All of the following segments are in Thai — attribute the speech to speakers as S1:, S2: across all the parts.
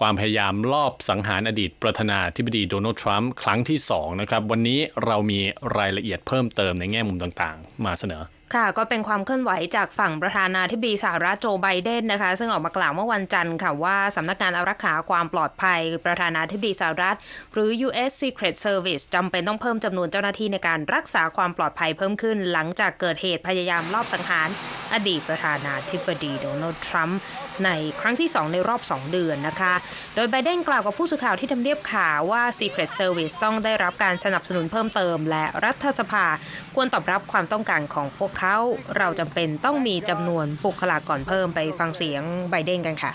S1: ความพยายามลอบสังหารอดีตประธานาธิบดีโดนัลด์ทรัมป์ครั้งที่2นะครับวันนี้เรามีรายละเอียดเพิ่มเติมในแง่มุมต่างๆ มาเสนอ
S2: ค่ะก็เป็นความเคลื่อนไหวจากฝั่งประธานาธิบดีสหรัฐโจไบเดนนะคะ ซึ่งออกมากล่าวเมื่อวันจันทร์ค่ะว่าสำนักงานอารักขาความปลอดภัย ประธานาธิบดีสหรัฐ หรือ U.S. Secret Service จำเป็นต้องเพิ่มจำนวนเจ้าหน้าที่ในการรักษาความปลอดภัยเพิ่มขึ้น หลังจากเกิดเหตุพยายามลอบสังหาร อดีตประธานาธิบดีโดนัลด์ทรัมป์ในครั้งที่ 2 ในรอบ 2 เดือนนะคะ โดยไบเดนกล่าวกับผู้สื่อข่าวที่ทำเนียบข่าวว่า Secret Service ต้องได้รับการสนับสนุนเพิ่มเติม และรัฐสภาควรตอบรับความต้องการของพวกเขา เราจำเป็นต้องมีจำนวนบุคลากรเพิ่มไปฟังเสียงไบเดนกันค่ะ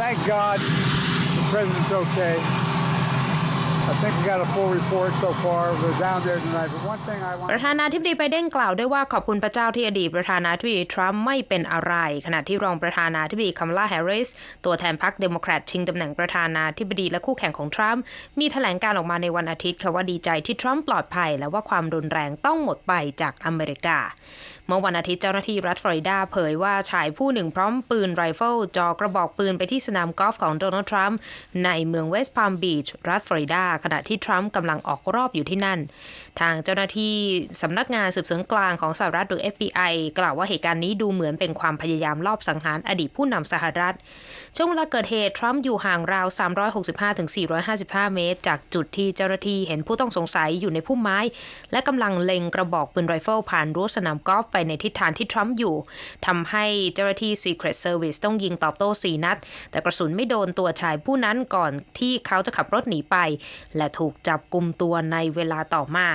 S3: Thank God the president's okay.
S2: ประธานาธิบดีไบเดนกล่าวด้วยว่าขอบคุณพระเจ้าที่อดีตประธานาธิบดีทรัมป์ไม่เป็นอะไร ขณะที่รองประธานาธิบดีคัมลาแฮร์ริส ตัวแทนพรรคเดโมแครตชิงตำแหน่งประธานาธิบดีและคู่แข่งของทรัมป์มีแถลงการออกมาในวันอาทิตย์ค่ะว่าดีใจที่ทรัมป์ปลอดภัย และว่าความรุนแรงต้องหมดไปจากอเมริกาเมื่อวันอาทิตย์เจ้าหน้าที่รัฐฟลอริดาเผยว่าชายผู้หนึ่งพร้อมปืนไรเฟิลจ่อกระบอกปืนไปที่สนามกอล์ฟของโดนัลด์ทรัมป์ในเมืองเวสต์พาล์มบีชรัฐฟลอริดาขณะที่ทรัมป์กำลังออกรอบอยู่ที่นั่น ทางเจ้าหน้าที่สำนักงานสืบสวนกลางของสหรัฐหรือ FBI กล่าวว่าเหตุการณ์นี้ดูเหมือนเป็นความพยายามลอบสังหารอดีตผู้นำสหรัฐ ช่วงเวลาเกิดเหตุทรัมป์อยู่ห่างราว 365-455 เมตร จากจุดที่เจ้าหน้าที่เห็นผู้ต้องสงสัยอยู่ในพุ่มไม้ และกำลังเล็งกระบอกปืนไรเฟิลผ่านรั้วสนามกอล์ฟไปในทิศทางที่ทรัมป์อยู่ทำให้เจ้าหน้าที่ Secret Service ต้องยิงตอบโต้4นัด แต่กระสุนไม่โดนตัวชายผู้นั้นก่อนที่เขาจะขับรถหนีไปและถูกจับกลุ่มตัวในเวลาต่อมา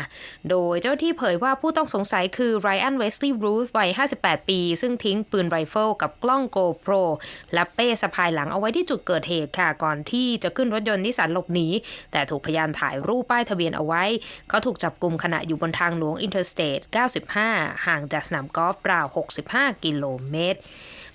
S2: โดยเจ้าที่เผยว่าผู้ต้องสงสัยคือไรอันเวสลีย์รูธวัย 58 ปี ซึ่งทิ้งปืนไรเฟิลกับกล้อง GoPro และเป้สะพายหลังเอาไว้ที่จุดเกิดเหตุค่ะก่อนที่จะขึ้นรถยนต์นิสสันหลบหนีแต่ถูกพยานถ่ายรูปป้ายทะเบียนเอาไว้ เขาถูกจับกลุ่มขณะอยู่บนทางหลวงอินเตอร์สเตท 95 ห่างจากสนามกอล์ฟราว 65 กิโลเมตร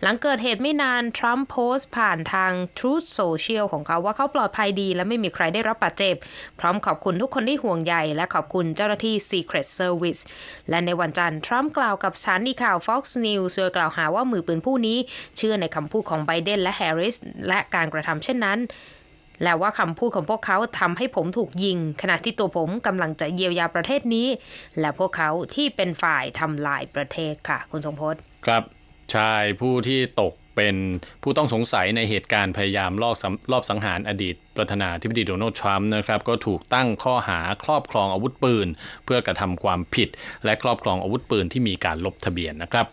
S2: หลังเกิดเหตุไม่นาน ทรัมป์โพสต์ผ่านทาง Truth Social ของเขาว่าเขาปลอดภัยดี และไม่มีใครได้รับบาดเจ็บ พร้อมขอบคุณทุกคนที่ห่วงใยและขอบคุณเจ้าหน้าที่ Secret Service และในวันจันทร์ ทรัมป์กล่าวกับสถานีข่าว Fox News โดยกล่าวหาว่ามือปืนผู้นี้ เชื่อในคำพูดของไบเดนและแฮร์ริสและการกระทำเช่นนั้นและว่าคำพูดของพวกเขาทำให้ผมถูกยิง ขณะที่ตัวผมกำลังจะเยียวยาประเทศนี้ และพวกเขาที่เป็นฝ่ายทำลายประเทศค่ะ คุณทรงพจน์
S1: ครับ ชายผู้ที่ตกเป็นผู้ต้องสงสัยในเหตุการณ์พยายามลอบสังลอบสังหารอดีต ประธานาธิบดีโดนัลด์ทรัมป์นะครับก็ถูกตั้งข้อหาครอบครองอาวุธปืน เพื่อกระทำความผิด และครอบครองอาวุธปืนที่มีการลบทะเบียนนะครับ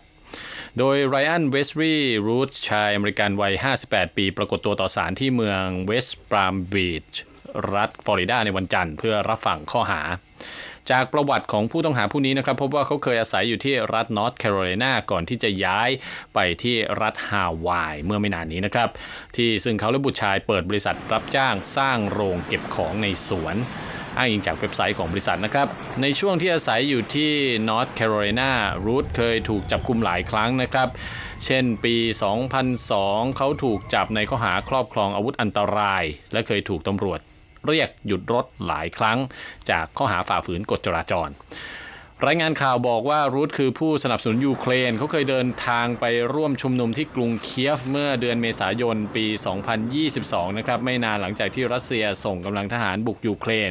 S1: โดยไรอันเวสรีรูธชายอเมริกันวัย 58 ปี ปรากฏตัวต่อศาลที่เมืองเวสต์ปรามบีชรัฐฟลอริดาในวันจันทร์เพื่อรับฟังข้อหา จากประวัติของผู้ต้องหาผู้นี้นะครับพบว่าเขาเคยอาศัยอยู่ที่รัฐนอร์ทแคโรไลนาก่อนที่จะย้ายไปที่รัฐฮาวายเมื่อไม่นานนี้นะครับ ที่ซึ่งเขาและบุตรชายเปิดบริษัทรับจ้างสร้างโรงเก็บของในสวนอ้างอิงจากเว็บไซต์ของบริษัทนะครับ ในช่วงที่อาศัยอยู่ที่นอร์ทแคโรไลนารูธเคยถูกจับกุมหลายครั้งนะครับ เช่นปี 2002 เขาถูกจับในข้อหาครอบครองอาวุธอันตราย และเคยถูกตำรวจ เรียกหยุดรถหลายครั้ง จากข้อหาฝ่าฝืนกฎจราจร รายงานข่าวบอกว่ารูธคือผู้สนับสนุนยูเครนเขาเคยเดินทางไปร่วมชุมนุมที่กรุงเคียฟเมื่อเดือนเมษายนปี 2022 นะครับไม่นานหลังจากที่รัสเซียส่งกำลังทหารบุกยูเครน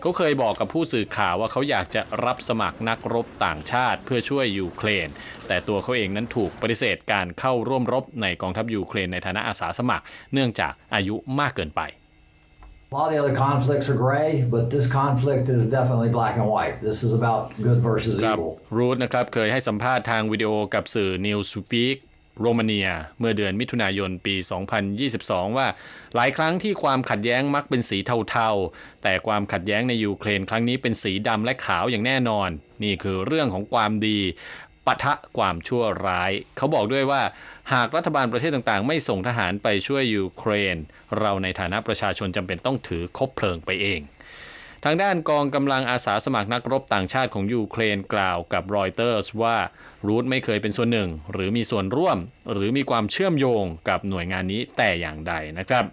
S1: เขาเคยบอกกับผู้สื่อข่าวว่าเขาอยากจะรับสมัครนักรบต่างชาติเพื่อช่วยยูเครน แต่ตัวเขาเองนั้นถูกปฏิเสธการเข้าร่วมรบในกองทัพยูเครนในฐานะอาสาสมัคร เนื่องจากอายุมากเกินไป
S4: A lot of the other conflicts are gray, but this conflict is definitely black and white. This is about good versus
S1: ครับ
S4: evil.
S1: รูทนะครับเคยให้สัมภาษณ์ทางวิดีโอกับสื่อ Newsweek โรมาเนียเมื่อเดือนมิถุนายนปี 2022 ว่าหลายครั้งที่ความขัดแย้งมักเป็นสีเทาๆ แต่ความขัดแย้งในยูเครนครั้งนี้เป็นสีดำและขาวอย่างแน่นอน นี่คือเรื่องของความดี ปะทะความชั่วร้าย เขาบอกด้วยว่า หากรัฐบาลประเทศต่างๆ ไม่ส่งทหารไปช่วยยูเครน เราในฐานะประชาชนจำเป็นต้องถือคบเพลิงไปเอง ทางด้านกองกำลังอาสาสมัครนักรบต่างชาติของยูเครนกล่าวกับรอยเตอร์สว่ารูทไม่เคยเป็นส่วนหนึ่ง หรือมีส่วนร่วม หรือมีความเชื่อมโยงกับหน่วยงานนี้แต่อย่างใดนะครับ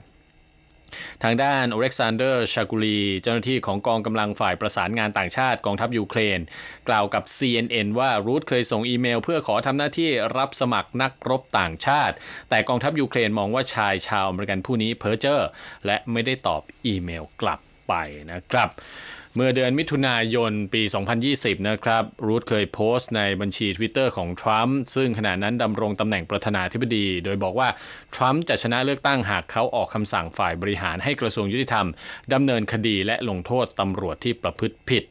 S1: ทางด้านอเล็กซานเดอร์ชากุลีเจ้าหน้าที่ของกองกำลังฝ่ายประสานงานต่างชาติกองทัพยูเครน กล่าวกับ CNN ว่ารูทเคยส่งอีเมล เพื่อขอทำหน้าที่รับสมัครนักรบต่างชาติ แต่กองทัพยูเครนมองว่าชายชาวอเมริกันผู้นี้เพ้อเจ้อและไม่ได้ตอบอีเมลกลับไปนะครับ เมื่อเดือนมิถุนายนปี 2020 นะครับ รูทเคยโพสต์ในบัญชี Twitter ของทรัมป์ซึ่งขณะนั้นดำรงตำแหน่งประธานาธิบดี โดยบอกว่า ทรัมป์จะชนะเลือกตั้งหากเขาออกคำสั่งฝ่ายบริหารให้กระทรวงยุติธรรมดำเนินคดีและลงโทษตำรวจที่ประพฤติผิด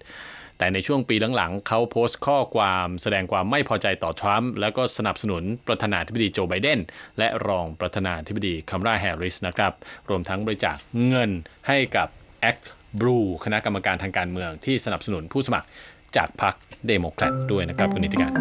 S1: แต่ในช่วงปีหลังๆ เขาโพสต์ข้อความแสดงความไม่พอใจต่อทรัมป์แล้วก็สนับสนุนประธานาธิบดีโจไบเดนและรองประธานาธิบดีคัมราแฮร์ริสนะครับรวมทั้งบริจาคเงินให้กับ Act บรูคณะกรรมการทางการเมืองที่สนับสนุนผู้สมัครจากพรรคเดโมแครตด้วยนะครับคุณนิติการ